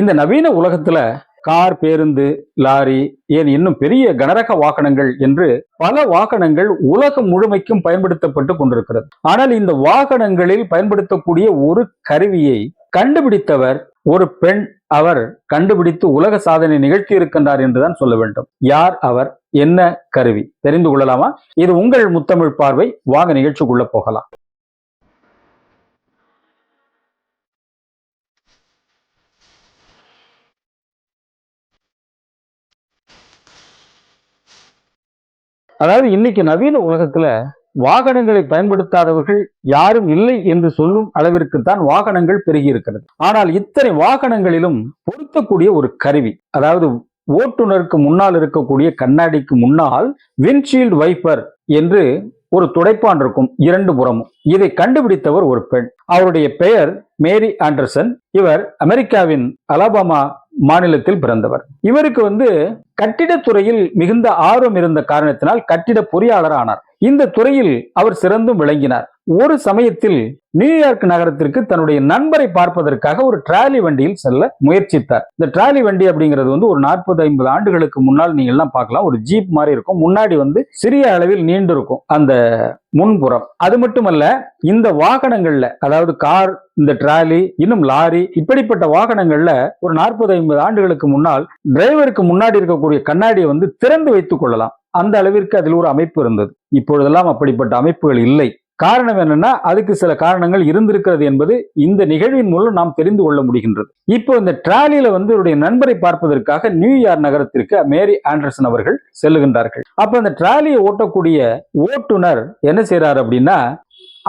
இந்த நவீன உலகத்துல கார் பேருந்து லாரி ஏன் இன்னும் பெரிய கனரக வாகனங்கள் என்று பல வாகனங்கள் உலகம் முழுமைக்கும் பயன்படுத்தப்பட்டு கொண்டிருக்கிறது. ஆனால் இந்த வாகனங்களில் பயன்படுத்தக்கூடிய ஒரு கருவியை கண்டுபிடித்தவர் ஒரு பெண். அவர் கண்டுபிடித்து உலக சாதனை நிகழ்த்தி இருக்கின்றார் என்றுதான் சொல்ல வேண்டும். யார் அவர்? என்ன கருவி? தெரிந்து கொள்ளலாமா? இது உங்கள் முத்தமிழ் பார்வை. வாங்க நிகழ்ச்சிக்குள்ள போகலாம். அதாவது இன்னைக்கு நவீன உலகத்துல வாகனங்களை பயன்படுத்தாதவர்கள் யாரும் இல்லை என்று சொல்லும் அளவிற்கு தான் வாகனங்கள் பெருகி இருக்கிறது. ஆனால் இத்தனை வாகனங்களிலும் பொருத்தக்கூடிய ஒரு கருவி அதாவது ஓட்டுநருக்கு முன்னால் இருக்கக்கூடிய கண்ணாடிக்கு முன்னால் விண்ட்ஷீல்டு வைப்பர் என்று ஒரு துடைப்பான் இருக்கும் இரண்டு புறமும். இதை கண்டுபிடித்தவர் ஒரு பெண். அவருடைய பெயர் மேரி ஆண்டர்சன். இவர் அமெரிக்காவின் அலபாமா மாநிலத்தில் பிறந்தவர். இவருக்கு வந்து கட்டிடத்துறையில் மிகுந்த ஆர்வம் இருந்த காரணத்தினால் கட்டிட பொறியாளர் ஆனார் இந்த துறையில் அவர் சிறந்தும் விளங்கினார். ஒரு சமயத்தில் நியூயார்க் நகரத்திற்கு தன்னுடைய நண்பரை பார்ப்பதற்காக ஒரு டிராலி வண்டியில் செல்ல முயற்சித்தார். இந்த டிராலி வண்டி அப்படிங்கிறது வந்து ஒரு நாற்பது ஐம்பது ஆண்டுகளுக்கு முன்னால் நீங்க எல்லாம் பார்க்கலாம். ஒரு ஜீப் மாதிரி இருக்கும். முன்னாடி வந்து சிறிய அளவில் நீண்டு இருக்கும் அந்த முன்புறம். அது மட்டுமல்ல இந்த வாகனங்கள்ல அதாவது கார் இந்த டிராலி இன்னும் லாரி இப்படிப்பட்ட வாகனங்கள்ல ஒரு நாற்பது ஐம்பது ஆண்டுகளுக்கு முன்னால் டிரைவருக்கு முன்னாடி இருக்கக்கூடிய கண்ணாடியை வந்து திறந்து வைத்துக் கொள்ளலாம். அந்த அளவிற்கு அதில் ஒரு அமைப்பு இருந்தது. இப்பொழுதெல்லாம் அப்படிப்பட்ட அமைப்புகள் இல்லை. காரணம் என்னன்னா அதுக்கு சில காரணங்கள் இருந்திருக்கிறது என்பது இந்த நிகழ்வின் மூலம் நாம் தெரிந்து கொள்ள முடிகின்றது. இப்போ இந்த டிராலியில வந்து இவருடைய நண்பரை பார்ப்பதற்காக நியூயார்க் நகரத்திற்கு மேரி ஆண்டர்சன் அவர்கள் செல்லுகின்றார்கள். அப்ப அந்த டிராலியை ஓட்டக்கூடிய ஓட்டுநர் என்ன செய்யறாரு அப்படின்னா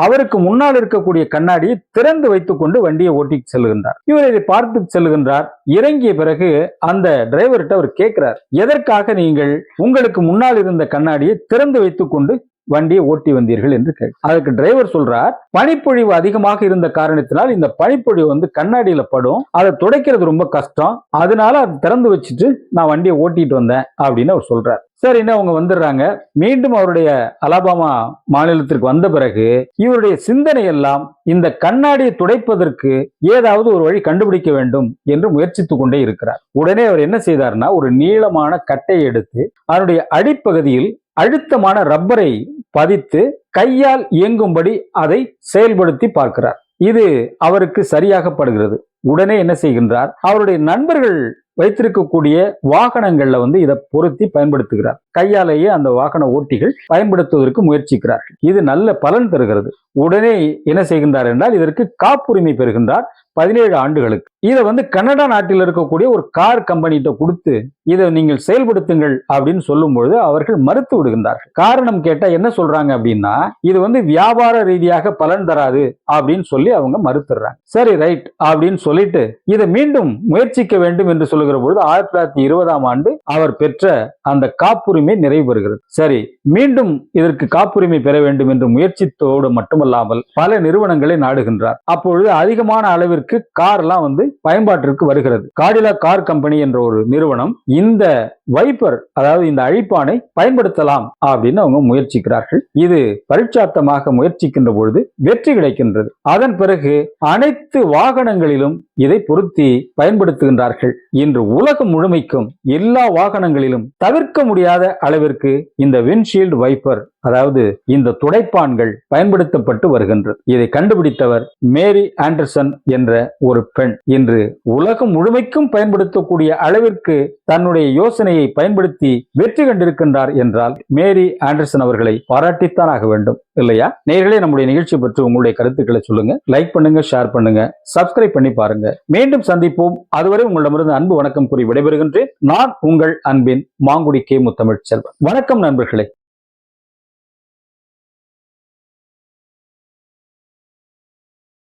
அவருக்கு முன்னால் இருக்கக்கூடிய கண்ணாடியை திறந்து வைத்துக் கொண்டு வண்டியை ஓட்டி செல்கின்றார். இவர் இதை பார்த்து செல்லுகின்றார் இறங்கிய பிறகு அந்த டிரைவர்கிட்ட அவர் கேட்கிறார் எதற்காக நீங்கள் உங்களுக்கு முன்னால் இருந்த கண்ணாடியை திறந்து வைத்துக் கொண்டு வண்டியை ஓட்டி வந்தீர்கள்? என்று கேட்க அதுக்கு டிரைவர் சொல்றார் பனிப்பொழிவு அதிகமாக இருந்த காரணத்தினால் இந்த பனிப்பொழிவு வந்து கண்ணாடியில படும். அதை துடைக்கிறது ரொம்ப கஷ்டம். அதனால அதை திறந்து வச்சுட்டு நான் வண்டியை ஓட்டிட்டு வந்தேன். அப்படின்னு அவர் சொல்றார். சரின்னு அவங்க வந்துடுறாங்க. மீண்டும் அவருடைய அலபாமா மாநிலத்திற்கு வந்த பிறகு இவருடைய சிந்தனை எல்லாம் இந்த கண்ணாடியை துடைப்பதற்கு ஏதாவது ஒரு வழி கண்டுபிடிக்க வேண்டும் என்று முயற்சித்து கொண்டே இருக்கிறார். உடனே அவர் என்ன செய்தார்னா ஒரு நீளமான கட்டையை எடுத்து அதனுடைய அடிப்பகுதியில் அழுத்தமான ரப்பரை பதித்து கையால் இயங்கும்படி அதை செயல்படுத்தி பார்க்கிறார். இது அவருக்கு சரியாகப்படுகிறது. உடனே என்ன செய்கின்றார்? அவருடைய நண்பர்கள் வைத்திருக்கக்கூடிய வாகனங்கள்ல வந்து இதை பொருத்தி பயன்படுத்துகிறார். கையாலேயே அந்த வாகன ஓட்டிகள் பயன்படுத்துவதற்கு முயற்சிக்கிறார்கள். இது நல்ல பலன் தருகிறது. உடனே என்ன செய்கின்றார் என்றால் இதற்கு காப்புரிமை பெறுகின்றார் பதினேழு ஆண்டுகளுக்கு. இதை வந்து கனடா நாட்டில் இருக்கக்கூடிய ஒரு கார் கம்பெனிகிட்ட கொடுத்து இதை நீங்கள் செயல்படுத்துங்கள் அப்படின்னு சொல்லும் பொழுது அவர்கள் மறுத்து விடுகின்றார்கள். காரணம் கேட்டால் என்ன சொல்றாங்க அப்படின்னா இது வந்து வியாபார ரீதியாக பலன் தராது அப்படின்னு சொல்லி அவங்க மறுத்துடுறாங்க. சரி ரைட் அப்படின்னு சொல்லிட்டு இதை மீண்டும் முயற்சிக்க வேண்டும் என்று சொல்லுகிற பொழுது ஆயிரத்தி தொள்ளாயிரத்தி இருபதாம் ஆண்டு அவர் பெற்ற அந்த காப்புரிமை நிறைவு பெறுகிறது சரி மீண்டும் இதற்கு காப்புரிமை பெற வேண்டும் என்று முயற்சித்தோடு மட்டுமல்லாமல் பல நிறுவனங்களை நாடுகின்றார். அப்பொழுது அதிகமான அளவிற்கு கார்லாம் வந்து பயன்பாட்டிற்கு வருகிறது. காடிலா கார் கம்பெனி என்ற ஒரு நிறுவனம் இந்த வைப்பர் அதாவது இந்த அழிப்பானை பயன்படுத்தலாம் அப்படின்னு அவங்க முயற்சிக்கிறார்கள். இது பரீட்சார்த்தமாக முயற்சிக்கின்ற பொழுது வெற்றி கிடைக்கின்றது. அதன் பிறகு அனைத்து வாகனங்களிலும் இதை பொருத்தி பயன்படுத்துகின்றார்கள். இன்று உலகம் முழுமைக்கும் எல்லா வாகனங்களிலும் தவிர்க்க முடியாத அளவிற்கு இந்த விண்ட்ஷீல்டு வைப்பர் அதாவது இந்த துடைப்பான்கள் பயன்படுத்தப்பட்டு வருகின்றது. இதை கண்டுபிடித்தவர் மேரி ஆண்டர்சன் என்ற ஒரு பெண். இன்று உலகம் முழுமைக்கும் பயன்படுத்தக்கூடிய அளவிற்கு தன்னுடைய யோசனையை பயன்படுத்தி வெற்றி கண்டிருக்கின்றார் என்றால் மேரி ஆண்டர்சன் அவர்களை பாராட்டித்தான் ஆக வேண்டும். இல்லையா? நேர்களே நம்முடைய நிகழ்ச்சி பற்றி உங்களுடைய கருத்துக்களை சொல்லுங்க. லைக் பண்ணுங்க ஷேர் பண்ணுங்க. சப்ஸ்கிரைப் பண்ணி பாருங்க. மீண்டும் சந்திப்போம். அதுவரை உங்களிடமிருந்து அன்பு வணக்கம் கூறி விடைபெறுகின்றேன். நான் உங்கள் அன்பின் மாங்குடி கே முத்தமிழ் செல்வன். வணக்கம் நண்பர்களே.